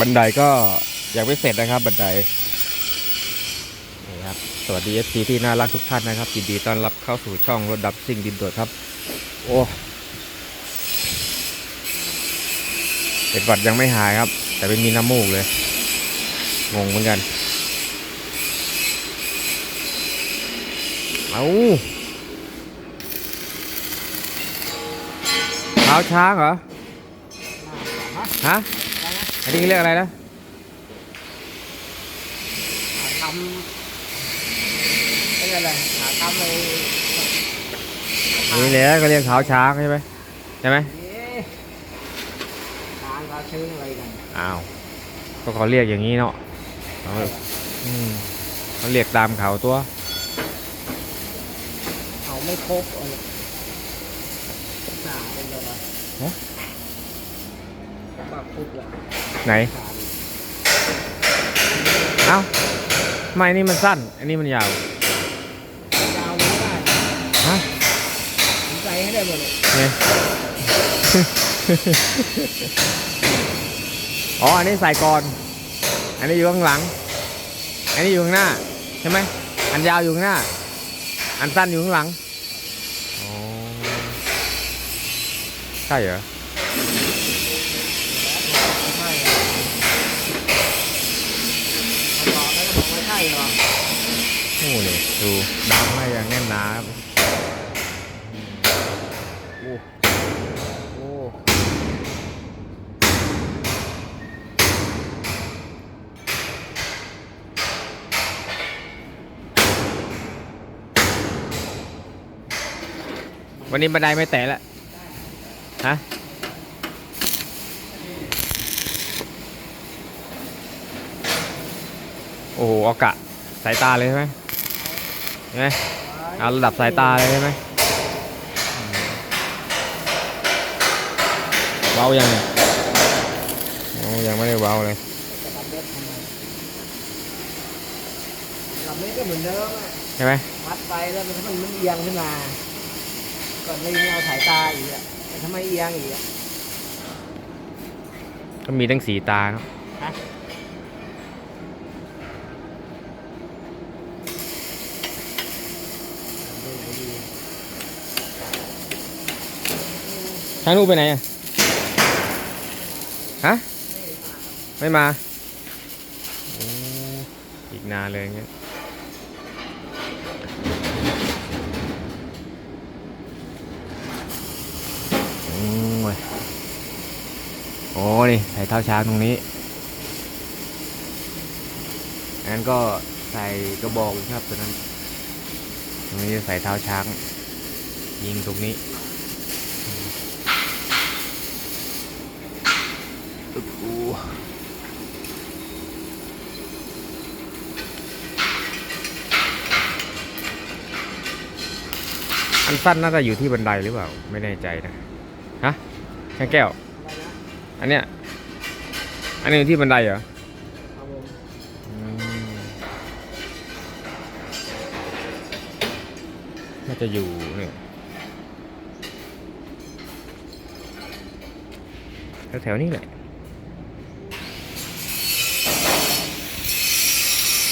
บันไดก็ยังไม่เสร็จนะครับ บันไดนี่ครับสวัสดีเอฟซีที่น่ารักทุกท่านนะครับยินดีต้อนรับเข้าสู่ช่องรถดับซิ่งดินโดดครับ โอ้เป็นหวัดยังไม่หายครับ แต่ไม่มีน้ำมูกเลยงงเหมือนกัน เอาเท้าช้างเหรอ ฮะ อันนี้เรียกอะไรนะทำไม่ใช่อะไรหาทำเลยนี่แหละก็เรียกเท้าช้างใช่ไหมใช่ไหมทางเขาชื่ออะไรกันอ้าวก็เขาเรียกอย่างนี้เนาะเขาอืมเขาเรียกตามเขาตัว เขาไม่ครบอะไรหนาเป็นอะไร ฮะ ปากพุดละ ไหนขาดเอ้าไม่นี่มันสั้น อันนี้มันยาว ยาวไม่ได้ฮะผมใจให้ได้หมดเลยเนี่ยอ๋อ อันนี้ใส่ก่อน อันนี้อยู่ข้างหลัง อันนี้อยู่ข้างหน้า ใช่ไหม อันยาวอยู่ข้างหน้า อันสั้นอยู่ข้างหลัง อ๋อ ใช่เหรอ ไม่ใช่เขาบอกแล้วก็บอก ไม่ใช่หรอโอ้เนี่ยดูดำให้อย่างแน่นหนาครับโอ้โอ้วันนี้บันไดไม่แตะแล้วฮะ โอ้โหเอากะสายตาเลยใช่ไหมใช่ไหมเอาระดับสายตาเลยใช่ไหมอืมเบายังเนี่ยโอ้ยังไม่ได้เบาเลยจะทำเล็บทำไมทำเล็บก็เหมือนเดิมอะใช่ไหมวัดไปแล้วมันถ้ามันเอียงขึ้นมาก่อนเลยเอาสายตาอีกอะแต่ทำไมเอียงอีกอะก็มีทั้งสีตาเนาะ ฮะ ดูดี ช้างนูกไปไหนอะฮะ ไม่มาอ้อีกนานเลยเงี้ยอืมเว้ยโอ้นี่ใส่เท้าช้างตรงนี้อันนั้นก็ใส่กระบอกครับตัวนั้น ตรงนี้ใส่เท้าช้าง ยิงตรงนี้ ดูอันสั้นน่าจะอยู่ที่บันไดหรือเปล่า ไม่แน่ใจนะ ฮะแค่แก้ว อันเนี้ย อันนี้อยู่ที่บันไดเหรอมอืมน่าจะอยู่เนี่ยแถวๆนี้แหละ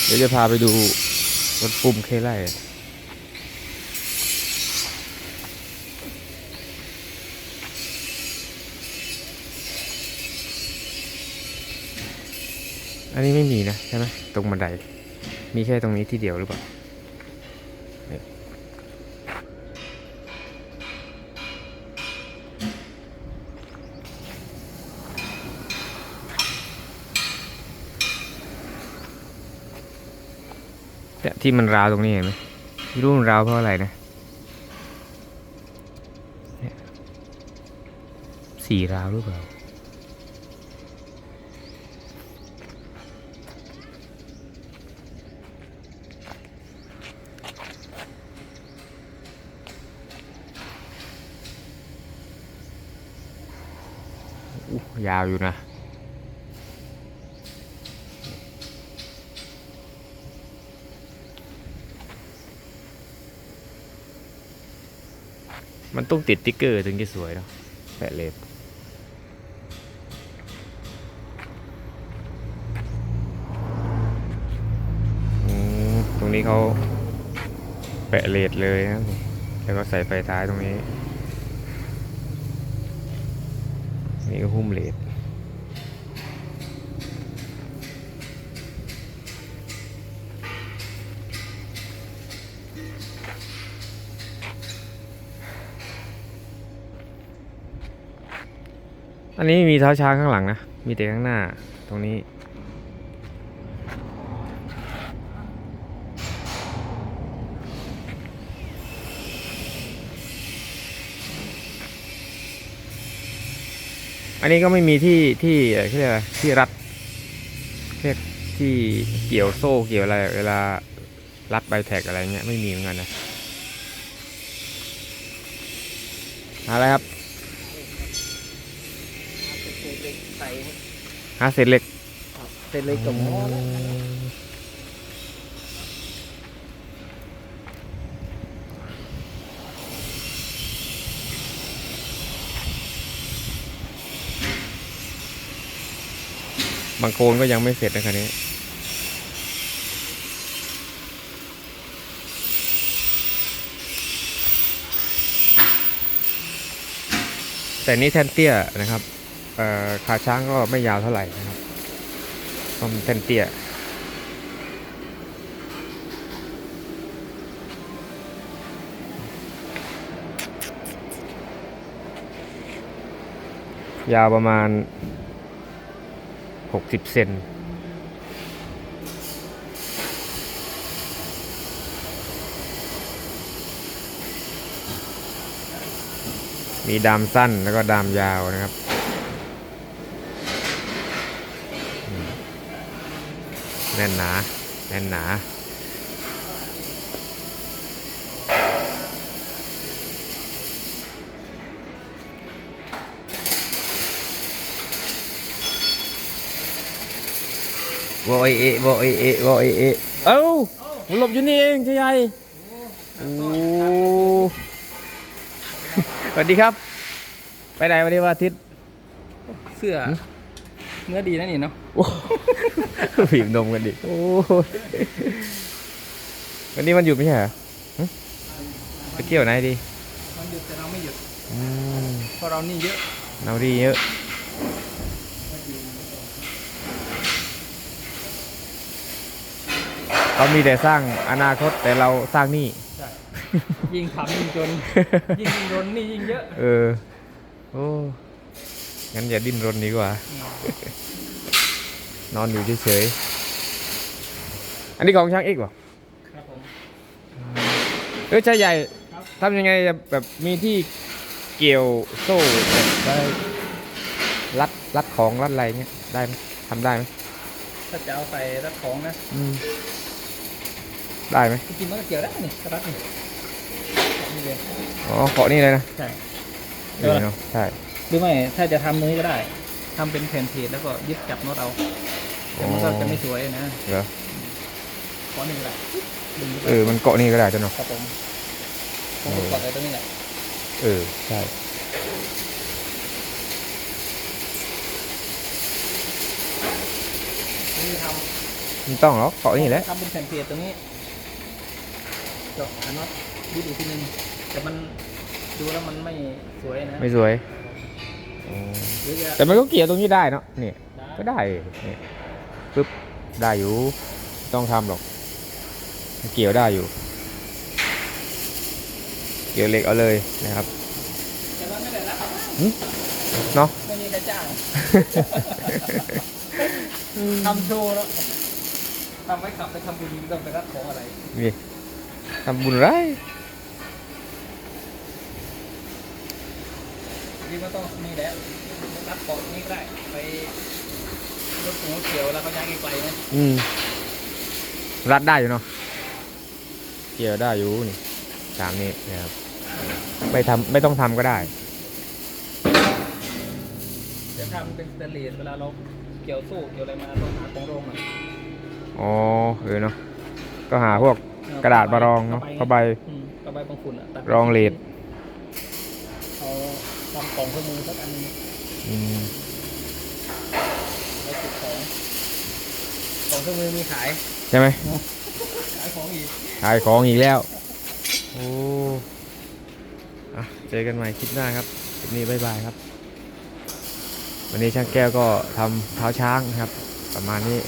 เดี๋ยวจะพาไปดูรถปุ่มเคไล่อันนี้ไม่มีนะใช่ไหมตรงบันได มีแค่ตรงนี้ที่เดียวหรือเปล่า นี่ยที่มันราวตรงนี้เห็นไหมไม่รู้มันราวเพราะอะไรนะเนี่ยสี่ราวหรือเปล่าอู้ยาวอยู่นะ มันต้องติดติ๊กเกอร์ถึงจะสวยเนาะแปะเล็บตรงนี้เขาแปะเลดเลยนะแล้วก็ใส่ไฟท้ายตรงนี้ นี่ก็หุ้มเลด อันนี้มีเท้าช้างข้างหลังนะ มีแต่ข้างหน้าตรงนี้ อันนี้ก็ไม่มีที่ที่เอ่อเขาเรียกอะไรที่รัดเรียกที่เกี่ยวโซ่เกี่ยวอะไรเวลารัดใบแท็กอะไรเงี้ยไม่มีเหมือนกันนะอะไรครับ ใส่หาเศษเหล็กเสร็จเลยกับหม้อแล้วบางโคลนก็ยังไม่เสร็จนะคันนี้แต่นี้แท่นเตี้ยนะครับเอ่อ ขาช้างก็ไม่ยาวเท่าไหร่นะครับต้องแท่นเตี้ยยาวประมาณ 60 เซนมีดามสั้นแล้วก็ดามยาวนะครับอืม แน่นหนาแน่นหนาโวอยเอโวอยเอโวอยเอเอ้ามันหลบอยู่นี่เองใช่ไหมโอ้สวัสดีครับ ไปไหนวันนี้วันอาทิตย์เสื้อ เนื้อดีนะนี่เนาะโอ้ผีบนมกันดิโอ้ยวันนี้มันหยุดไม่ใช่เหรอหึไปเที่ยวไหนดีมันหยุดแต่เราไม่หยุดอืมเพราะเรานี่เยอะ เราดีเยอะเขามีแต่สร้างอนาคตแต่เราสร้างหนี่ใช่ยิ่งทำยิ่งจน ยิ่งดิ้นรนนี่ยิ่งเยอะ เออ โอ้ งั้นอย่าดิ้นรนดีกว่า นอนอยู่เฉยๆ อันนี้ของช่างเอกเหรอครับผมเออใช่ใหญ่ครับทำยังไงจะแบบมีที่เกี่ยวโซ่แบบได้รัดรัดของรัดอะไรเงี้ยได้ไหมทำได้ไหมถ้าจะเอาใส่รัดของนะอืมได้ไหมจริงๆมันก็เกี่ยวได้นี่รัดนี่นี่เลยอ๋อเกาะนี่เลยนะใช่เออเนาะใช่ หรือไม่ถ้าจะทำตรงนี้ก็ได้ทำเป็นแผ่นเพจแล้วก็ยึดจับน็อตเอาแต่มันก็จะไม่สวยนะเหรอขอหนึ่งแหละดึงเออมันเกาะนี่ก็ได้จ้ะเนาะครับผมผมก็กดไว้ตรงนี้แหละเออใช่นี่ทไม่ต้องหรอกเกาะำนี่แหละทำเป็นแผ่นเพจตรงนี้เจาะหาน็อตยึดอีกทีนึงแต่มันดูแล้วมันไม่สวยนะ ไม่สวย อ๋อหรือจะแต่มันก็เกี่ยวตรงนี้ได้เนาะเนี่ยได้ก็ได้เนี่ยปึ๊บได้อยู่ไม่ต้องทำหรอกมันเกี่ยวได้อยู่ เกี่ยวเหล็กเอาเลยนะครับแต่ว่าไม่ได้รับเนาะ ไม่มีใครจ้างทำโชว์แล้วทำไว้ขับไปทำบุญต้องไปรับของอะไรนี่ทำบุญไร นี่ก็ต้องมีแหละรับของนี่ก็ได้ไปรถหัวเขียวแล้วเขาย้ายไกลๆนะอืม รัดได้อยู่เนาะเกี่ยวได้อยู่นี่ตามนี้นะครับไม่ทำไม่ต้องทำก็ได้จะทำเป็นสเตนเลสเวลาเราเกี่ยวโซ่เกี่ยวอะไรมาต้องหาของโรงหน่อยอ๋อเออเนาะก็หาพวกกระดาษมารองเนาะผ้าใบอืมกระใบบางฝุ่นอะตัดรองเลสเอา ทำกล่องเครื่องมือสักอันหนึงอืมไว้ติดของกล่องเครื่องมือมีขายใช่ไหมขายของอีก ขายของอีกแล้ว โอ้อะเจอกันใหม่คลิปหน้าครับคลิปนี้บ๊ายบายครับ วันนี้ช่างแก้วก็ทำเท้าช้างนะครับ ประมาณนี้